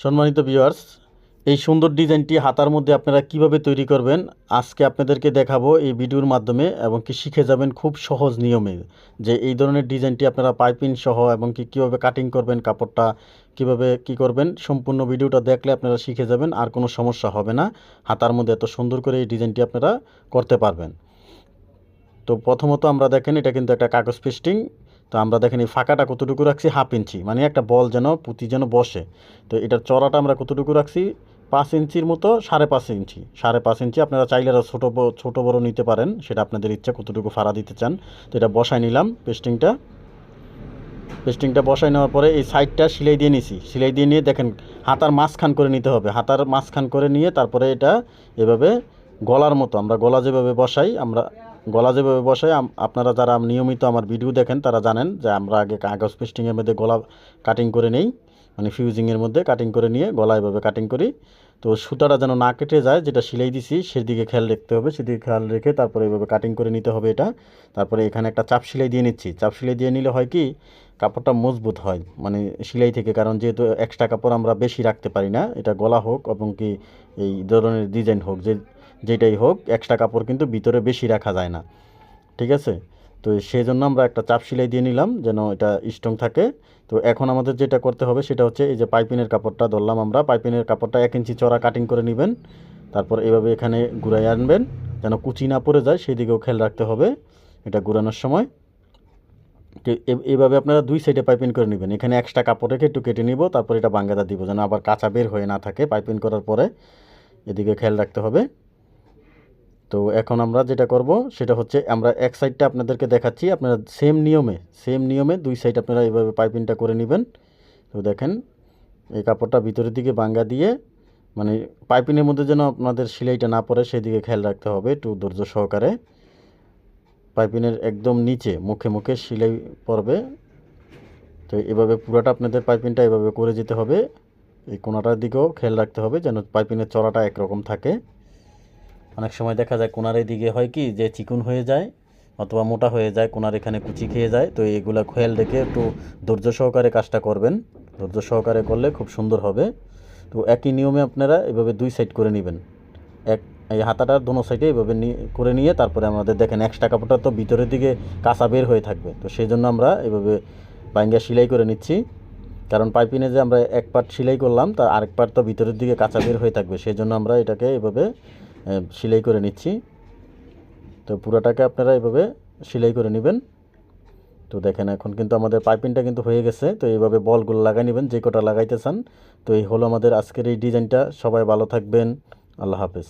সম্মানিত ভিউয়ার্স এই সুন্দর ডিজাইনটি হাতার মধ্যে আপনারা কীভাবে তৈরি করবেন, আজকে আপনাদেরকে দেখাবো এই ভিডিওর মাধ্যমে এবং কি শিখে যাবেন খুব সহজ নিয়মে যে এই ধরনের ডিজাইনটি আপনারা পাইপিং সহ এবং কি কীভাবে কাটিং করবেন কাপড়টা, কীভাবে কি করবেন, সম্পূর্ণ ভিডিওটা দেখলে আপনারা শিখে যাবেন, আর কোনো সমস্যা হবে না। হাতার মধ্যে এত সুন্দর করে এই ডিজাইনটি আপনারা করতে পারবেন। তো প্রথমত আমরা দেখেন, এটা কিন্তু একটা কাগজ পেস্টিং তো আমরা দেখেন এই ফাঁকাটা কতটুকু রাখছি? Half inch. মানে একটা বল যেন, পুঁতি যেন বসে। তো এটার চড়াটা আমরা কতটুকু রাখছি? পাঁচ ইঞ্চির মতো সাড়ে পাঁচ ইঞ্চি। সাড়ে পাঁচ ইঞ্চি আপনারা চাইলে আরও ছোটো ছোটো বড় নিতে পারেন। সেটা আপনাদের ইচ্ছা, কতটুকু ফাড়া দিতে চান। তো এটা বসায় নিলাম পেস্টিংটা। পেস্টিংটা বসায় নেওয়ার পরে এই সাইডটা সেলাই দিয়ে নিছি। সেলাই দিয়ে নিয়ে দেখেন হাতার মাঝখান করে নিতে হবে। হাতার মাঝখান করে নিয়ে তারপরে এটা এভাবে গলার মতো, আমরা গলা যেভাবে বসাই, আমরা গলা যেভাবে বসে আপনারা যারা নিয়মিত আমার ভিডিও দেখেন, তারা জানেন যে আমরা আগে কাগজ পেস্টিংয়ের মধ্যে গলা কাটিং করে নেই। মানে ফিউজিংয়ের মধ্যে কাটিং করে নিয়ে গলা এভাবে কাটিং করি। তো সুতাটা যেন না কেটে যায়, যেটা সেলাই দিছি, সেদিকে খেয়াল রাখতে হবে, সেদিকে খেয়াল রেখে তারপরে এভাবে কাটিং করে নিতে হবে এটা। তারপরে এখানে একটা চাপ সেলাই দিয়ে নিচ্ছি। চাপ সেলাই দিয়ে নিলে হয় কি, কাপড়টা মজবুত হয় মানে সেলাই থেকে, কারণ যেহেতু এক্সট্রা কাপড় আমরা বেশি রাখতে পারি না, এটা গলা হোক এবং কি এই ধরনের ডিজাইন হোক, যে যেটাই হোক এক্সট্রা কাপড় কিন্তু ভিতরে বেশি রাখা যায় না। ঠিক আছে? তো সেই জন্য আমরা একটা চাপ সেলাই দিয়ে নিলাম, যেন এটা স্ট্রং থাকে। তো এখন আমাদের যেটা করতে হবে, সেটা হচ্ছে এই যে পাইপিনের কাপড়টা ধরলাম আমরা। পাইপিনের কাপড়টা এক ইঞ্চি চড়া কাটিং করে নেবেন। তারপর এভাবে এখানে ঘুরাই আনবেন, যেন কুচি না পড়ে যায় সেই দিকেও খেয়াল রাখতে হবে এটা ঘুরানোর সময়। তো এভাবে আপনারা দুই সাইডে পাইপিন করে নেবেন। এখানে এক্সট্রা কাপড় রেখে একটু কেটে নিব, তারপর এটা বাঙ্গাদা দিব, যেন আবার কাঁচা বের হয়ে না থাকে পাইপিন করার পরে। এদিকে খেয়াল রাখতে হবে। তো এখন আমরা যেটা করব, সেটা হচ্ছে আমরা এক সাইডটা আপনাদেরকে দেখাচ্ছি। আপনারা সেম নিয়মে সেম নিয়মে দুই সাইড আপনারা এইভাবে পাইপিংটা করে নেবেন। তো দেখেন, এই কাপড়টা ভিতরের দিকে বাঙ্গা দিয়ে মানে পাইপিংয়ের মধ্যে যেন আপনাদের সেলাইটা না পড়ে, সেদিকে খেয়াল রাখতে হবে একটু ধৈর্য সহকারে। পাইপিনের একদম নিচে, মুখে মুখে সেলাই পড়বে। তো এভাবে পুরোটা আপনাদের পাইপিংটা এভাবে করে যেতে হবে। এই কোনাটার দিকেও খেয়াল রাখতে হবে যেন পাইপিনের চড়াটা একরকম থাকে। অনেক সময় দেখা যায় কোনার দিকে হয় কি যে চিকুন হয়ে যায় অথবা মোটা হয়ে যায়, কোনার এখানে কুচি খেয়ে যায়। তো এগুলো খেয়াল রেখে একটু ধৈর্য সহকারে কাজটা করবেন। ধৈর্য সহকারে করলে খুব সুন্দর হবে। তো একই নিয়মে আপনারা এভাবে দুই সাইড করে নেবেন। এক, এই হাতাটার দোনো সাইডে এভাবে করে নিয়ে তারপরে আমাদের দেখেন এক্সট্রা কাপড়টা তো ভিতরের দিকে কাঁচা বের হয়ে থাকবে। তো সেই জন্য আমরা এভাবে বাইঙ্গা সেলাই করে নিচ্ছি। কারণ পাইপিনে যে আমরা এক পার্ট সেলাই করলাম, তা আরেক পার্ট তো ভিতরের দিকে কাঁচা বের হয়ে থাকবে। সেই জন্য আমরা এটাকে এভাবে সেলাই করে নিচ্ছি। তো পুরোটাকে আপনারা এভাবে সেলাই করে নেবেন। তো দেখেন, এখন কিন্তু আমাদের পাইপিংটা কিন্তু হয়ে গেছে। তো এইভাবে বলগুলো লাগাই নেবেন, যে কটা লাগাইতে চান। তো এই হলো আমাদের আজকের এই ডিজাইনটা। সবাই ভালো থাকবেন। আল্লাহ হাফেজ।